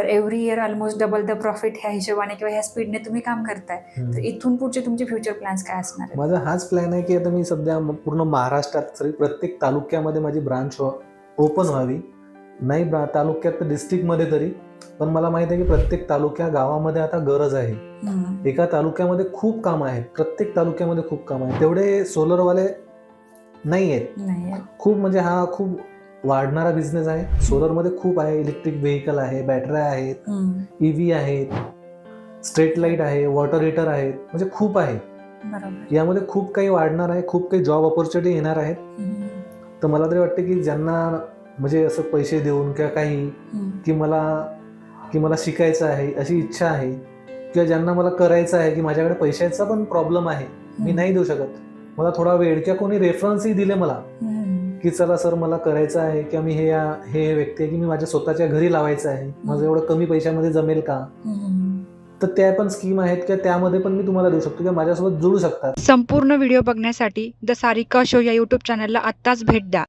तर every year almost double the profit ह्या हिशोबाने किंवा ह्या स्पीडने तुम्ही काम करताय. तर इथून पुढचे तुमचे फ्युचर प्लॅन्स काय असणार माझा हाच प्लॅन आहे की आता मी सध्या पूर्ण महाराष्ट्रात सॉरी प्रत्येक तालुक्यामध्ये माझी ब्रांच ओपन व्हावी. नाही ब्रा तालुक्यात तर डिस्ट्रिक्टमध्ये तरी पण मला माहिती आहे की प्रत्येक तालुक्या गावामध्ये आता गरज आहे. एका तालुक्यामध्ये खूप काम आहेत प्रत्येक तालुक्यामध्ये खूप काम आहे तेवढे सोलरवाले नाही आहेत खूप म्हणजे हा खूप वाढणारा बिझनेस आहे. सोलरमध्ये खूप आहे. इलेक्ट्रिक व्हेकल आहे बॅटऱ्या आहेत हम्म. ई व्ही आहेत स्ट्रीट लाइट आहे वॉटर हीटर आहेत. म्हणजे खूप आहे. बरोबर. यामध्ये खूप काही वाढणार आहे. खूप काही जॉब ऑपॉर्च्युनिटी येणार आहेत. तर मला तरी वाटतं की ज्यांना म्हणजे असं पैसे देऊन किंवा काही. की मला की मला शिकायचं आहे अशी इच्छा आहे किंवा ज्यांना मला करायचं आहे की माझ्याकडे पैशाचा पण प्रॉब्लेम आहे मी नाही देऊ शकत. मला थोडा वेळ किंवा कोणी रेफरन्सही दिले मला. की चला सर मला करायचं आहे किंवा मी हे या- हे व्यक्ती आहे की मी माझ्या स्वतःच्या घरी लावायचं आहे. माझं एवढं कमी पैशामध्ये जमेल का? तर त्या पण स्कीम आहेत किंवा त्यामध्ये पण मी तुम्हाला देऊ शकतो किंवा माझ्यासोबत जोडू शकतात. संपूर्ण व्हिडिओ बघण्यासाठी द सारिका शो या युट्यूब चॅनलला आत्ताच भेट द्या.